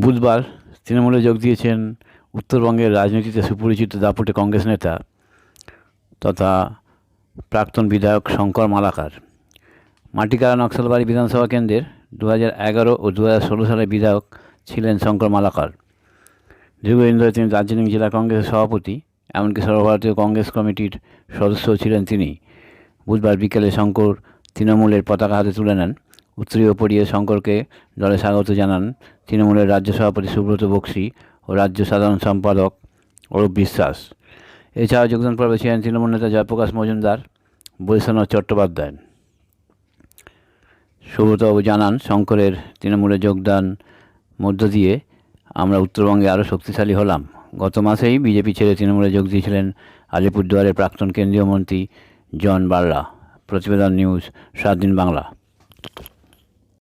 বুধবার তৃণমূলে যোগ দিয়েছেন উত্তরবঙ্গের রাজনীতিতে সুপরিচিত দাপুটে কংগ্রেস নেতা তথা প্রাক্তন বিধায়ক শঙ্কর মালাকার। মাটিকারা নকশালবাড়ি বিধানসভা কেন্দ্রের দু এগারো ও দু সালের বিধায়ক ছিলেন শঙ্কর মালাকার। দীর্ঘদিন ধরে তিনি দার্জিলিং জেলা কংগ্রেসের সভাপতি, এমনকি সর্বভারতীয় কংগ্রেস কমিটির সদস্য ছিলেন তিনি। বুধবার বিকেলে শঙ্কর তৃণমূলের পতাকা হাতে তুলে নেন। উত্তরীয় পরিয়ে শঙ্করকে দলে স্বাগত জানান তৃণমূলের রাজ্য সভাপতি সুব্রত বক্সি ও রাজ্য সাধারণ সম্পাদক অরূপ বিশ্বাস। এছাড়াও যোগদান পর্বে ছিলেন তৃণমূল নেতা জয়প্রকাশ মজুমদার বৈশ্বনাথ চট্টোপাধ্যায়। সুব্রতবাবু জানান, শঙ্করের তৃণমূলে যোগদান মধ্য দিয়ে আমরা উত্তরবঙ্গে আরও শক্তিশালী হলাম। গত মাসেই বিজেপি ছেড়ে তৃণমূলে যোগ দিয়েছিলেন আলিপুরদুয়ারের প্রাক্তন কেন্দ্রীয় মন্ত্রী জন বার্লা। প্রতিবেদন নিউজ সাত দিন বাংলা।